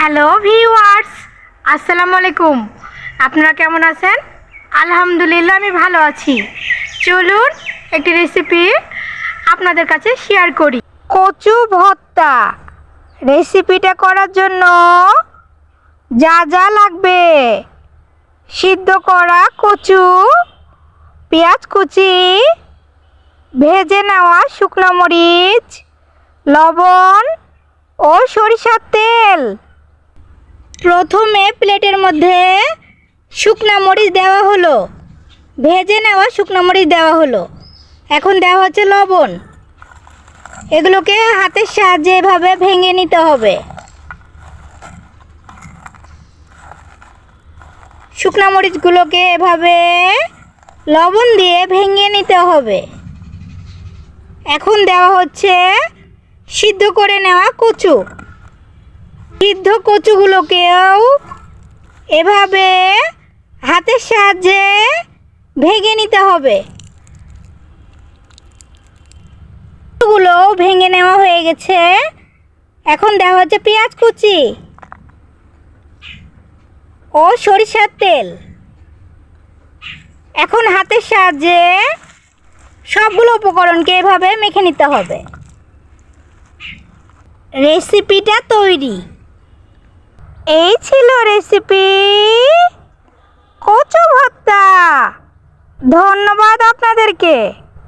Hello viewers আসসালামু আলাইকুম। আপনারা কেমন আছেন? আলহামদুলিল্লাহ, আমি ভালো আছি। চলুন একটি রেসিপি আপনাদের কাছে শেয়ার করি। কচু ভর্তা। রেসিপিটা করার জন্য যা যা লাগবে। সিদ্ধ করা কচু, পেঁয়াজ কুচি, ভেজে নেওয়া শুকনো মরিচ, লবণ ও সরিষার তেল। প্রথমে প্লেটের মধ্যে শুকনো মরিচ দেওয়া হলো। ভেজে নেওয়া শুকনো মরিচ দেওয়া হলো। এখন দেওয়া হচ্ছে লবণ। এগুলোকে হাতের সাহায্যে এভাবে ভেঙে নিতে হবে। শুকনো মরিচগুলোকে এভাবে লবণ দিয়ে ভেঙে নিতে হবে। এখন দেওয়া হচ্ছে সিদ্ধ করে নেওয়া কচু। সিদ্ধ কচুগুলোকেও এভাবে হাতের সাহায্যে ভেঙে নিতে হবে। কচুগুলো ভেঙে নেওয়া হয়ে গেছে। এখন দেওয়া হচ্ছে পেঁয়াজ কুচি ও সরিষার তেল। এখন হাতের সাহায্যে সবগুলো উপকরণকে এভাবে মেখে নিতে হবে। রেসিপিটা তৈরি। এই ছিল রেসিপি কচু ভর্তা ধন্যবাদ আপনাদেরকে।